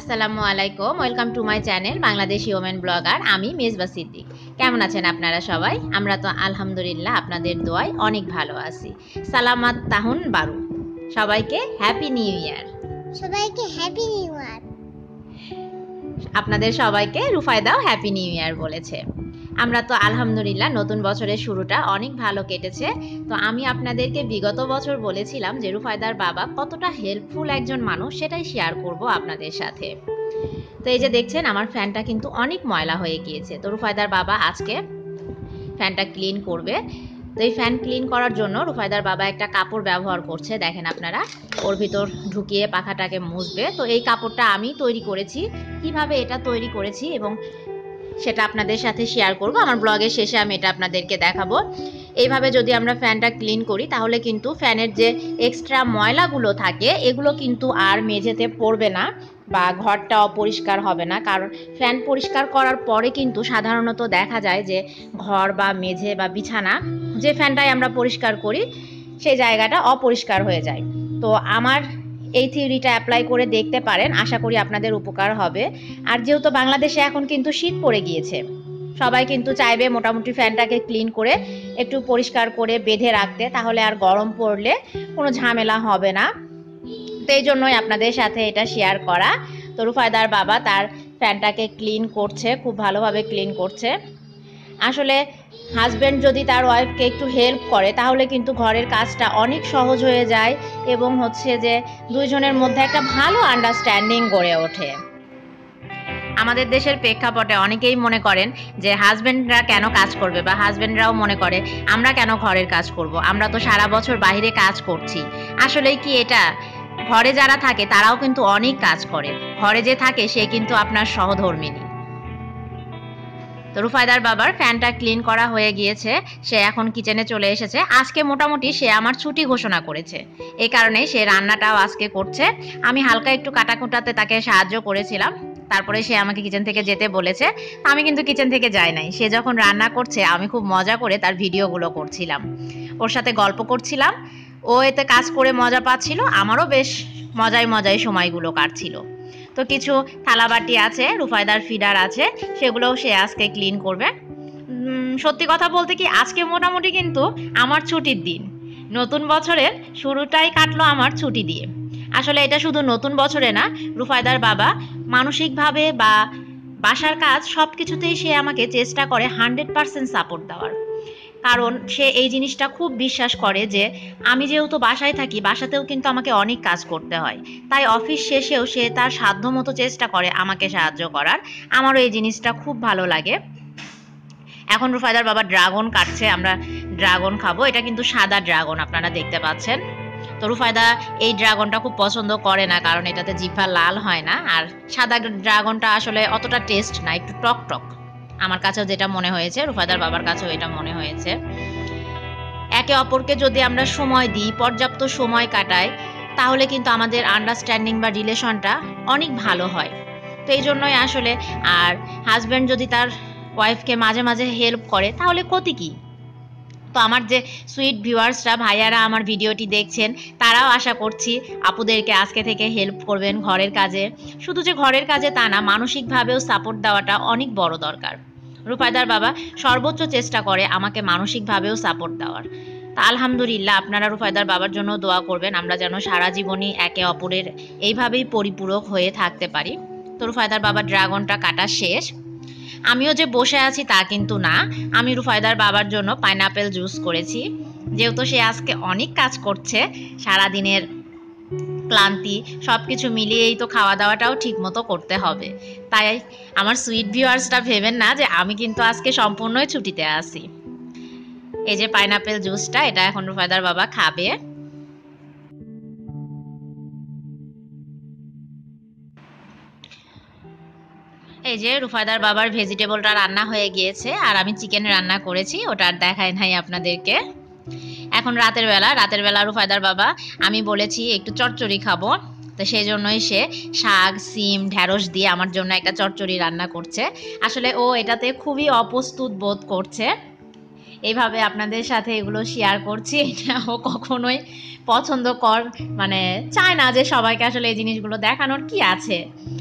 আসসালামু আলাইকুম। Welcome to my channel Bangladeshi women blogger আমি মেজবা সিদ্দিক কেমন আছেন আপনারা সবাই? আমরা তো আলহামদুলিল্লাহ আপনাদের দোয়ায় অনেক ভালো আছি। সালামাত তাহুন বারু। সবাইকে হ্যাপি নিউ ইয়ার সবাইকে হ্যাপি নিউ ইয়ার আপনাদের সবাইকে রুফায়দাও হ্যাপি নিউ ইয়ার বলেছে। আমরা তো আলহামদুলিল্লাহ নতুন বছরের শুরুটা অনেক ভালো কেটেছে। তো আমি আপনাদেরকে বিগত বছর বলেছিলাম যে রুফায়দার বাবা কতটা হেল্পফুল একজন মানুষ সেটাই শেয়ার করব আপনাদের সাথে। তো এই যে দেখছেন, আমার ফ্যানটা কিন্তু অনেক ময়লা হয়ে গিয়েছে। তো রুফায়দার বাবা আজকে ফ্যানটা ক্লিন করবে। তো এই ফ্যান ক্লিন করার জন্য রুফায়দার বাবা একটা কাপড় ব্যবহার করছে, দেখেন আপনারা। ওর ভিতর ঢুকিয়ে পাখাটাকে মুছবে। তো এই কাপড়টা আমি তৈরি করেছি। কীভাবে এটা তৈরি করেছি এবং সেটা আপনাদের সাথে শেয়ার করব। আমার ব্লগের শেষে আমি এটা আপনাদেরকে দেখাবো। এইভাবে যদি আমরা ফ্যানটা ক্লিন করি, তাহলে কিন্তু ফ্যানের যে এক্সট্রা ময়লাগুলো থাকে, এগুলো কিন্তু আর মেঝেতে পড়বে না বা ঘরটা অপরিষ্কার হবে না। কারণ ফ্যান পরিষ্কার করার পরে কিন্তু সাধারণত দেখা যায় যে ঘর বা মেঝে বা বিছানা, যে ফ্যানটাই আমরা পরিষ্কার করি, সেই জায়গাটা অপরিষ্কার হয়ে যায়। তো আমার এই থিওরিটা অ্যাপ্লাই করে দেখতে পারেন। আশা করি আপনাদের উপকার হবে। আর যেহেতু বাংলাদেশে এখন কিন্তু শীত পড়ে গিয়েছে, সবাই কিন্তু চাইবে মোটামুটি ফ্যানটাকে ক্লিন করে একটু পরিষ্কার করে বেঁধে রাখতে, তাহলে আর গরম পড়লে কোনো ঝামেলা হবে না। তো এই জন্যই আপনাদের সাথে এটা শেয়ার করা। তো রুফায়দার বাবা তার ফ্যানটাকে ক্লিন করছে, খুব ভালোভাবে ক্লিন করছে। আসলে হাজব্যান্ড যদি তার ওয়াইফকে একটু হেল্প করে, তাহলে কিন্তু ঘরের কাজটা অনেক সহজ হয়ে যায় এবং হচ্ছে যে দুইজনের মধ্যে একটা ভালো আন্ডারস্ট্যান্ডিং গড়ে ওঠে। আমাদের দেশের প্রেক্ষাপটে অনেকেই মনে করেন যে হাজব্যান্ডরা কেন কাজ করবে বা হাজব্যান্ডরাও মনে করে, আমরা কেন ঘরের কাজ করব? আমরা তো সারা বছর বাইরে কাজ করছি। আসলেই কি এটা? ঘরে যারা থাকে, তারাও কিন্তু অনেক কাজ করে। ঘরে যে থাকে, সে কিন্তু আপনার সহধর্মিনী তো রুফায়দার বাবার ফ্যানটা ক্লিন করা হয়ে গিয়েছে। সে এখন কিচেনে চলে এসেছে। আজকে মোটামুটি সে আমার ছুটি ঘোষণা করেছে। এই কারণে সে রান্নাটাও আজকে করছে। আমি হালকা একটু কাটাকুটাতে তাকে সাহায্য করেছিলাম। তারপরে সে আমাকে কিচেন থেকে যেতে বলেছে। আমি কিন্তু কিচেন থেকে যাই নাই। সে যখন রান্না করছে, আমি খুব মজা করে তার ভিডিওগুলো করছিলাম। ওর সাথে গল্প করছিলাম। ও এতে কাজ করে মজা পাচ্ছিল। আমারও বেশ মজায় মজায় সময়গুলো কাটছিল। তো কিছু থালাবাটি আছে রুফায়দার ফিডার আছে, সেগুলোও সে আজকে ক্লিন করবে। সত্যি কথা বলতে কি, আজকে মোটামুটি কিন্তু আমার ছুটির দিন। নতুন বছরের শুরুটাই কাটলো আমার ছুটি দিয়ে। আসলে এটা শুধু নতুন বছরে না রুফায়দার বাবা মানসিকভাবে বা বাসার কাজ সব কিছুতেই সে আমাকে চেষ্টা করে হান্ড্রেড পার্সেন্ট সাপোর্ট দেওয়ার। কারণ সে এই জিনিসটা খুব বিশ্বাস করে যে আমি যেহেতু বাসায় থাকি, বাসাতেও কিন্তু আমাকে অনেক কাজ করতে হয়। তাই অফিস শেষেও সে তার সাধ্যমতো চেষ্টা করে আমাকে সাহায্য করার। আমারও এই জিনিসটা খুব ভালো লাগে। এখন রুফায়দার বাবা ড্রাগন কাটছে, আমরা ড্রাগন খাব। এটা কিন্তু সাদা ড্রাগন, আপনারা দেখতে পাচ্ছেন। তো রুফায়দা এই ড্রাগনটা খুব পছন্দ করে না, কারণ এটাতে জিভা লাল হয় না। আর সাদা ড্রাগনটা আসলে অতটা টেস্ট না, একটু টক টক আমার কাছেও যেটা মনে হয়েছে, রুফাদার বাবার কাছেও এটা মনে হয়েছে। একে অপরকে যদি আমরা সময় দিই, পর্যাপ্ত সময় কাটাই, তাহলে কিন্তু আমাদের আন্ডারস্ট্যান্ডিং বা রিলেশনটা অনেক ভালো হয়। তো এই জন্যই আসলে আর হাজব্যান্ড যদি তার ওয়াইফকে মাঝে মাঝে হেল্প করে, তাহলে ক্ষতি কী? তো আমার যে সুইট ভিউয়ার্সরা ভাইয়ারা আমার ভিডিওটি দেখছেন, তারাও আশা করছি আপুদেরকে আজকে থেকে হেল্প করবেন ঘরের কাজে। শুধু যে ঘরের কাজে তা না, মানসিকভাবেও সাপোর্ট দেওয়াটা অনেক বড় দরকার। রূপায়দার বাবা সর্বোচ্চ চেষ্টা করে আমাকে মানসিকভাবেও সাপোর্ট দেওয়ার। তা আলহামদুলিল্লাহ আপনারা রূপায়দার বাবার জন্য দোয়া করবেন, আমরা যেন সারা জীবনই একে অপরের এইভাবেই পরিপূরক হয়ে থাকতে পারি। তো রুফায়দার বাবার ড্রাগনটা কাটা শেষ। আমিও যে বসে আছি তা কিন্তু না, আমি রুফায়দার বাবার জন্য পাইনাপেল জুস করেছি। যেহেতু সে আজকে অনেক কাজ করছে, সারাদিনের ক্লান্তি সব কিছু মিলিয়েই তো খাওয়া দাওয়াটাও ঠিক মতো করতে হবে। তাই আমার সুইট ভিউয়ার্সটা ভেবেন না যে আমি কিন্তু আজকে সম্পূর্ণই ছুটিতে আছি। এই যে পাইনাপেল জুসটা এটা এখন রুফায়দার বাবা খাবে। এই যে রুফায়দার বাবার ভেজিটেবলটা রান্না হয়ে গিয়েছে, আর আমি চিকেন রান্না করেছি, ওটা আর দেখাই নাই আপনাদেরকে। এখন রাতের বেলা রাতের বেলা রুফায়দার বাবা, আমি বলেছি একটু চচ্চড়ি খাব। তো সেই জন্যই সে শাক, সিম, ঢ্যাঁড়স দিয়ে আমার জন্য একটা চচ্চড়ি রান্না করছে। আসলে ও এটাতে খুবই অপ্রস্তুত বোধ করছে। এইভাবে আপনাদের সাথে এগুলো শেয়ার করছি, এটা ও কখনোই পছন্দ কর মানে চায় না যে সবাইকে আসলে এই জিনিসগুলো দেখানোর কি আছে।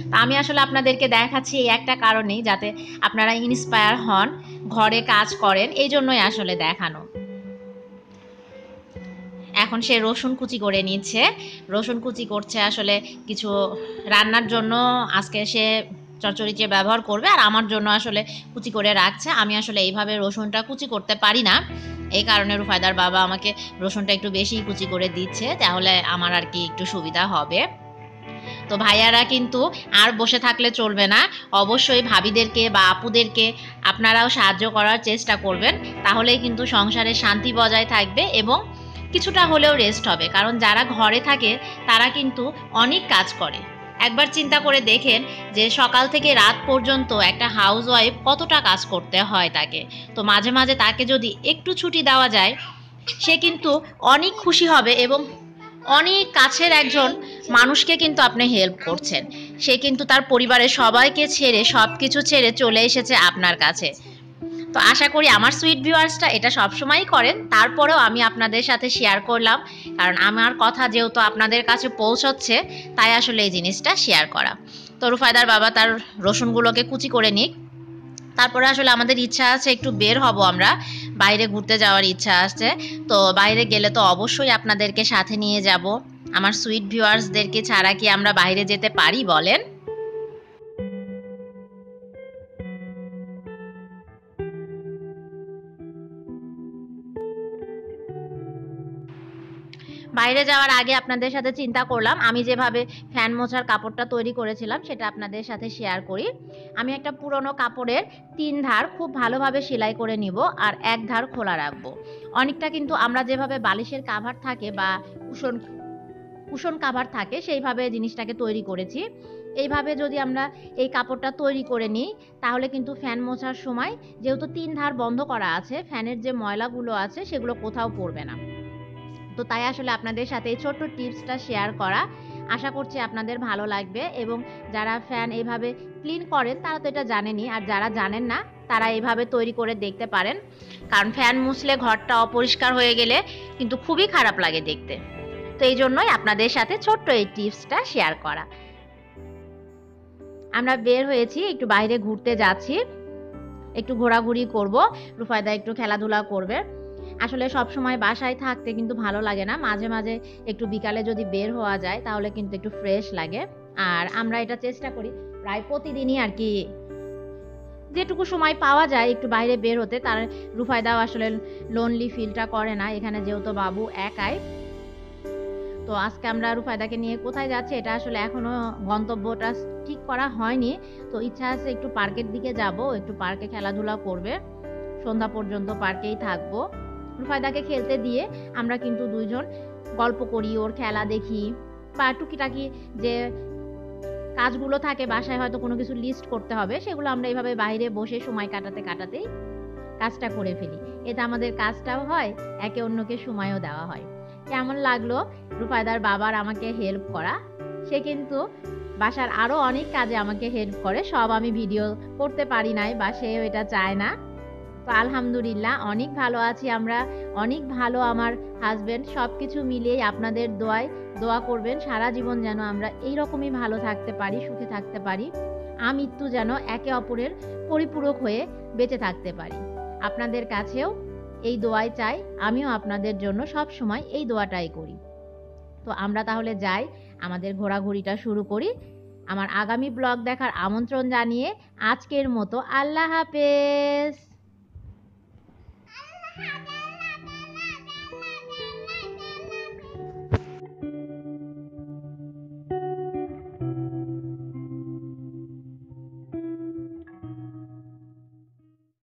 তা আমি আসলে আপনাদেরকে দেখাচ্ছি এই একটা কারণেই যাতে আপনারা ইন্সপায়ার হন, ঘরে কাজ করেন, এই জন্যই আসলে দেখানো। এখন সে রসুন কুচি করে নিচ্ছে। রসুন কুচি করছে আসলে কিছু রান্নার জন্য। আজকে সে চচ্চড়িচে ব্যবহার করবে আর আমার জন্য আসলে কুচি করে রাখছে। আমি আসলে এইভাবে রসুনটা কুচি করতে পারি না। এই কারণে রুফায়দার বাবা আমাকে রসুনটা একটু বেশি কুচি করে দিচ্ছে, তাহলে আমার আর কি একটু সুবিধা হবে। তো ভাইয়ারা কিন্তু আর বসে থাকলে চলবে না। অবশ্যই ভাবিদেরকে বা আপুদেরকে আপনারাও সাহায্য করার চেষ্টা করবেন। তাহলেই কিন্তু সংসারে শান্তি বজায় থাকবে এবং কিছুটা হলেও রেস্ট হবে। কারণ যারা ঘরে থাকে, তারা কিন্তু অনেক কাজ করে। একবার চিন্তা করে দেখেন যে সকাল থেকে রাত পর্যন্ত একটা হাউস ওয়াইফ কতটা কাজ করতে হয় তাকে। তো মাঝে মাঝে তাকে যদি একটু ছুটি দেওয়া যায়, সে কিন্তু অনেক খুশি হবে এবং অনেক কাছের একজন মানুষকে কিন্তু আপনি হেল্প করছেন। সে কিন্তু তার পরিবারের সবাইকে ছেড়ে সব কিছু ছেড়ে চলে এসেছে আপনার কাছে। তো আশা করি আমার সুইট ভিউয়ার্সটা এটা সবসময়ই করেন। তারপরেও আমি আপনাদের সাথে শেয়ার করলাম। কারণ আমার কথা যেহেতু আপনাদের কাছে পৌঁছচ্ছে, তাই আসলে এই জিনিসটা শেয়ার করা। তো রুফায়দার বাবা তার রসুনগুলোকে কুচি করে নিক। তারপরে আসলে আমাদের ইচ্ছা আছে একটু বের হব আমরা। বাইরে ঘুরতে যাওয়ার ইচ্ছা আছে। তো বাইরে গেলে তো অবশ্যই আপনাদেরকে সাথে নিয়ে যাব। আমার সুইট ভিউয়ার্সদেরকে ছাড়া কি আমরা বাইরে যেতে পারি বলেন? বাইরে যাওয়ার আগে আপনাদের সাথে চিন্তা করলাম। আমি যেভাবে ফ্যান মোছার কাপড়টা তৈরি করেছিলাম, সেটা আপনাদের সাথে শেয়ার করি। আমি একটা পুরনো কাপড়ের তিন ধার খুব ভালোভাবে সেলাই করে নিব আর এক ধার খোলা রাখব। অনেকটা কিন্তু আমরা যেভাবে বালিশের কাভার থাকে বা কুশন কুশন কাভার থাকে, সেইভাবে জিনিসটাকে তৈরি করেছি। এইভাবে যদি আমরা এই কাপড়টা তৈরি করে নিই, তাহলে কিন্তু ফ্যান মোছার সময় যেহেতু তিন ধার বন্ধ করা আছে, ফ্যানের যে ময়লাগুলো আছে, সেগুলো কোথাও পড়বে না। তো তাই আসলে আপনাদের সাথে এই ছোট্ট টিপসটা শেয়ার করা। আশা করছি আপনাদের ভালো লাগবে এবং যারা ফ্যান এইভাবে ক্লিন করেন, তারা তো এটা জানেনি আর যারা জানেন না, তারা এইভাবে তৈরি করে দেখতে পারেন। কারণ ফ্যান মুছলে ঘরটা অপরিষ্কার হয়ে গেলে কিন্তু খুবই খারাপ লাগে দেখতে। তো এই জন্যই আপনাদের সাথে ছোট্ট এই টিপসটা শেয়ার করা। আমরা বের হয়েছি, একটু বাইরে ঘুরতে যাচ্ছি। একটু ঘোরাঘুরি করব। রুফায়দা একটু খেলাধুলা করবে। আসলে সব সময় বাসায় থাকতে কিন্তু ভালো লাগে না। মাঝে মাঝে একটু বিকালে যদি বের হওয়া যায় তাহলে কিন্তু একটু ফ্রেশ লাগে। আর আমরা এটা চেষ্টা করি প্রায় প্রতিদিনই আর কি যেটুকু সময় পাওয়া যায় একটু বাইরে বের হতে। তার রুফায়দাও আসলে লোনলি ফিলটা করে না। এখানে যেহেতু বাবু একাই। তো আজকে আমরা রুফায়দাকে নিয়ে কোথায় যাচ্ছি এটা আসলে এখনও গন্তব্যটা ঠিক করা হয়নি। তো ইচ্ছা আছে একটু পার্কের দিকে যাব, একটু পার্কে খেলাধুলা করবে। সন্ধ্যা পর্যন্ত পার্কেই থাকব। রুফায়দাকে খেলতে দিয়ে আমরা কিন্তু দুইজন গল্প করি, ওর খেলা দেখি বা টুকিটাকি যে কাজগুলো থাকে বাসায় হয়তো কোনো কিছু লিস্ট করতে হবে, সেগুলো আমরা এইভাবে বাইরে বসে সময় কাটাতে কাটাতেই কাজটা করে ফেলি। এতে আমাদের কাজটাও হয়, একে অন্যকে সময়ও দেওয়া হয়। কেমন লাগল রুফায়দার বাবার আমাকে হেল্প করা? সে কিন্তু বাসার আরও অনেক কাজে আমাকে হেল্প করে, সব আমি ভিডিও করতে পারি নাই বা সেও এটা চায় না। আলহামদুলিল্লাহ, অনেক ভালো আছি আমরা, অনেক ভালো আমার হাজব্যান্ড সব কিছু মিলিয়েই আপনাদের দোয়ায় দোয়া করবেন, সারা জীবন যেন আমরা এই রকমই ভালো থাকতে পারি, সুখে থাকতে পারি, আমৃত্যু যেন একে অপরের পরিপূরক হয়ে বেঁচে থাকতে পারি। আপনাদের কাছেও এই দোয়াই চাই, আমিও আপনাদের জন্য সব সময় এই দোয়াটাই করি। তো আমরা তাহলে যাই, আমাদের ঘোরাঘুরিটা শুরু করি। আমার আগামী ব্লগ দেখার আমন্ত্রণ জানিয়ে আজকের মতো আল্লাহ হাফেজ।